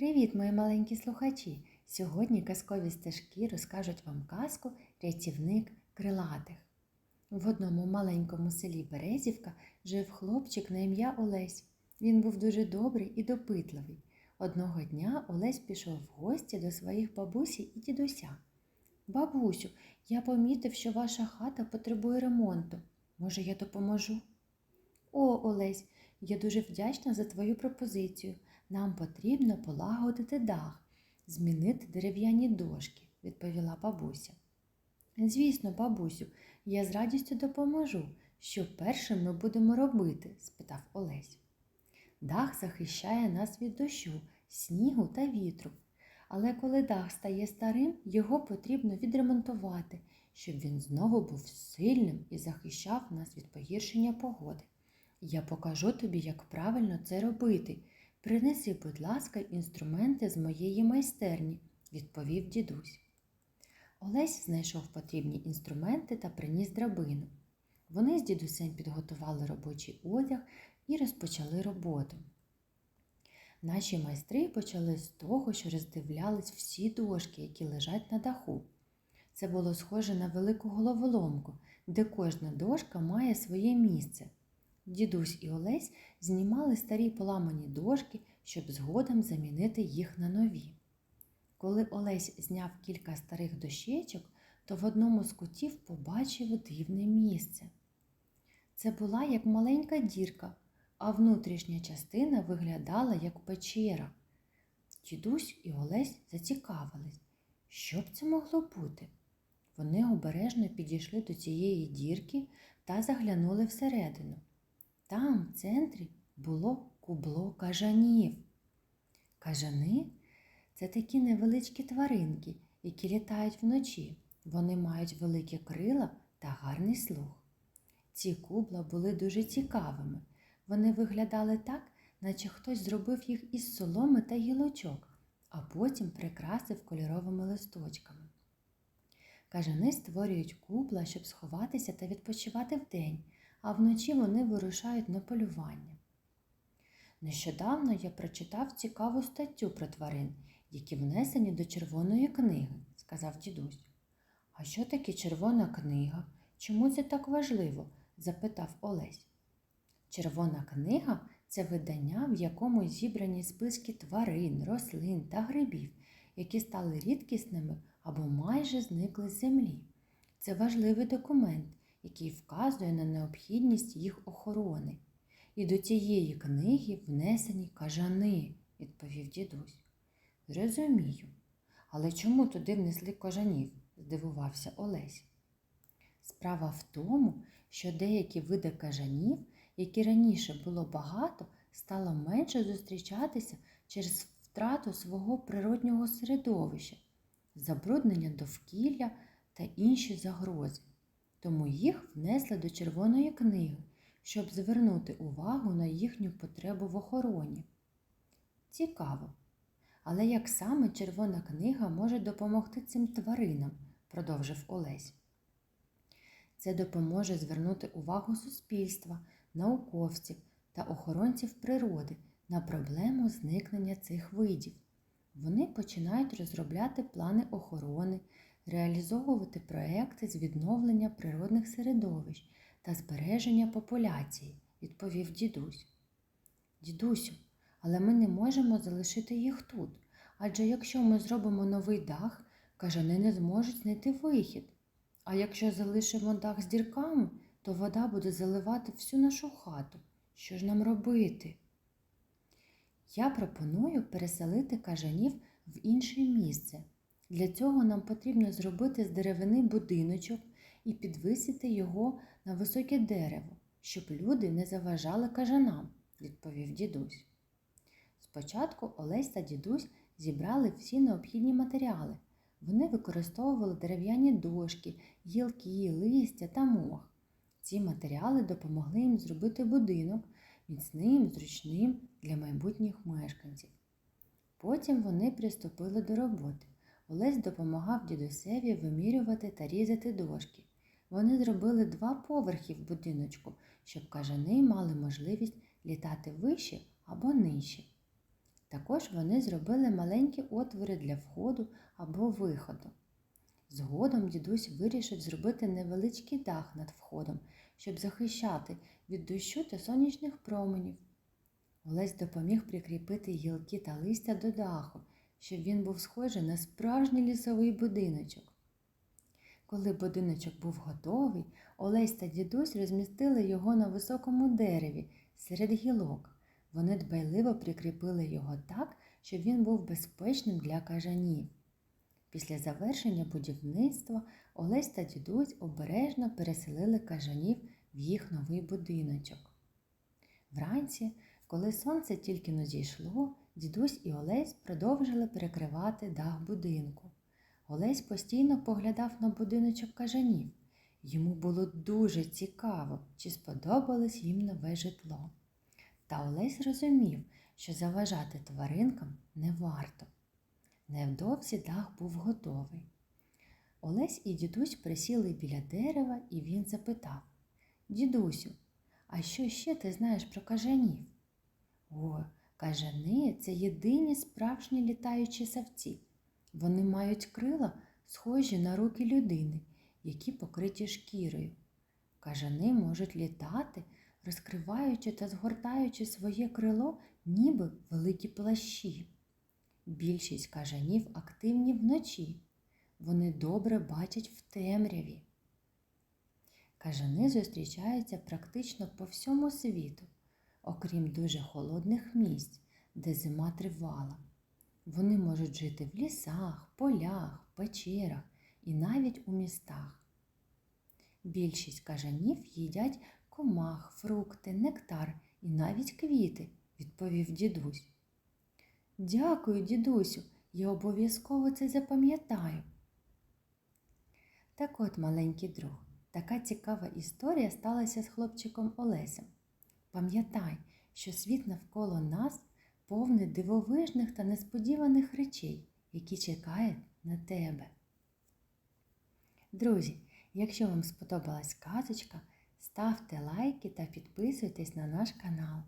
Привіт, мої маленькі слухачі! Сьогодні казкові стежки розкажуть вам казку Рятівник крилатих. В одному маленькому селі Березівка жив хлопчик на ім'я Олесь. Він був дуже добрий і допитливий. Одного дня Олесь пішов в гості до своїх бабусі і дідуся. Бабусю, я помітив, що ваша хата потребує ремонту. Може, я допоможу? О, Олесь, я дуже вдячна за твою пропозицію. Нам потрібно полагодити дах, змінити дерев'яні дошки, відповіла бабуся. Звісно, бабусю, я з радістю допоможу. Що першим ми будемо робити? спитав Олесь. Дах захищає нас від дощу, снігу та вітру. Але коли дах стає старим, його потрібно відремонтувати, щоб він знову був сильним і захищав нас від погіршення погоди. Я покажу тобі, як правильно це робити. Принеси, будь ласка, інструменти з моєї майстерні, відповів дідусь. Олесь знайшов потрібні інструменти та приніс драбину. Вони з дідусем підготували робочий одяг і розпочали роботу. Наші майстри почали з того, що роздивлялись всі дошки, які лежать на даху. Це було схоже на велику головоломку, де кожна дошка має своє місце. Дідусь і Олесь знімали старі поламані дошки, щоб згодом замінити їх на нові. Коли Олесь зняв кілька старих дощечок, то в одному з кутів побачив дивне місце. Це була як маленька дірка, а внутрішня частина виглядала як печера. Дідусь і Олесь зацікавились, що б це могло бути. Вони обережно підійшли до цієї дірки та заглянули всередину. Там, в центрі, було кубло кажанів. Кажани це такі невеличкі тваринки, які літають вночі. Вони мають великі крила та гарний слух. Ці кубла були дуже цікавими. Вони виглядали так, наче хтось зробив їх із соломи та гілочок, а потім прикрасив кольоровими листочками. Кажани створюють кубла, щоб сховатися та відпочивати вдень, а вночі вони вирушають на полювання. Нещодавно я прочитав цікаву статтю про тварин, які внесені до червоної книги, сказав дідусь. А що таке червона книга? Чому це так важливо? запитав Олесь. Червона книга це видання, в якому зібрані списки тварин, рослин та грибів, які стали рідкісними або майже зникли з землі. Це важливий документ, який вказує на необхідність їх охорони. І до цієї книги внесені кажани, відповів дідусь. Зрозумію. Але чому туди внесли кажанів? здивувався Олесь. Справа в тому, що деякі види кажанів, які раніше було багато, стало менше зустрічатися через втрату свого природнього середовища, забруднення довкілля та інші загрози. Тому їх внесли до Червоної книги, щоб звернути увагу на їхню потребу в охороні. Цікаво. Але як саме Червона книга може допомогти цим тваринам, продовжив Олесь. Це допоможе звернути увагу суспільства, науковців та охоронців природи на проблему зникнення цих видів. Вони починають розробляти плани охорони, реалізовувати проекти з відновлення природних середовищ та збереження популяції, відповів дідусь. Дідусю, але ми не можемо залишити їх тут. Адже якщо ми зробимо новий дах, кажани не зможуть знайти вихід. А якщо залишимо дах з дірками, то вода буде заливати всю нашу хату. Що ж нам робити? Я пропоную переселити кажанів в інше місце. Для цього нам потрібно зробити з деревини будиночок і підвисити його на високе дерево, щоб люди не заважали кажанам, відповів дідусь. Спочатку Олесь та дідусь зібрали всі необхідні матеріали. Вони використовували дерев'яні дошки, гілки, листя та мох. Ці матеріали допомогли їм зробити будинок міцним, зручним для майбутніх мешканців. Потім вони приступили до роботи. Олесь допомагав дідусеві вимірювати та різати дошки. Вони зробили два поверхи в будиночку, щоб кажани мали можливість літати вище або нижче. Також вони зробили маленькі отвори для входу або виходу. Згодом дідусь вирішив зробити невеличкий дах над входом, щоб захищати від дощу та сонячних променів. Олесь допоміг прикріпити гілки та листя до даху, щоб він був схожий на справжній лісовий будиночок. Коли будиночок був готовий, Олесь та дідусь розмістили його на високому дереві серед гілок. Вони дбайливо прикріпили його так, щоб він був безпечним для кажанів. Після завершення будівництва Олесь та дідусь обережно переселили кажанів в їх новий будиночок. Вранці, коли сонце тільки но зійшло, дідусь і Олесь продовжили перекривати дах будинку. Олесь постійно поглядав на будиночок кажанів. Йому було дуже цікаво, чи сподобалось їм нове житло. Та Олесь розумів, що заважати тваринкам не варто. Невдовзі дах був готовий. Олесь і дідусь присіли біля дерева, і він запитав Дідусю, а що ще ти знаєш про кажанів? О, кажани це єдині справжні літаючі савці. Вони мають крила, схожі на руки людини, які покриті шкірою. Кажани можуть літати, розкриваючи та згортаючи своє крило, ніби великі плащі. Більшість кажанів активні вночі. Вони добре бачать в темряві. Кажани зустрічаються практично по всьому світу, окрім дуже холодних місць, де зима тривала. Вони можуть жити в лісах, полях, печерах і навіть у містах. Більшість кажанів їдять комах, фрукти, нектар і навіть квіти, відповів дідусь. Дякую, дідусю, я обов'язково це запам'ятаю. Так от, маленький друг, така цікава історія сталася з хлопчиком Олесем. Пам'ятай, що світ навколо нас повний дивовижних та несподіваних речей, які чекають на тебе. Друзі, якщо вам сподобалась казочка, ставте лайки та підписуйтесь на наш канал.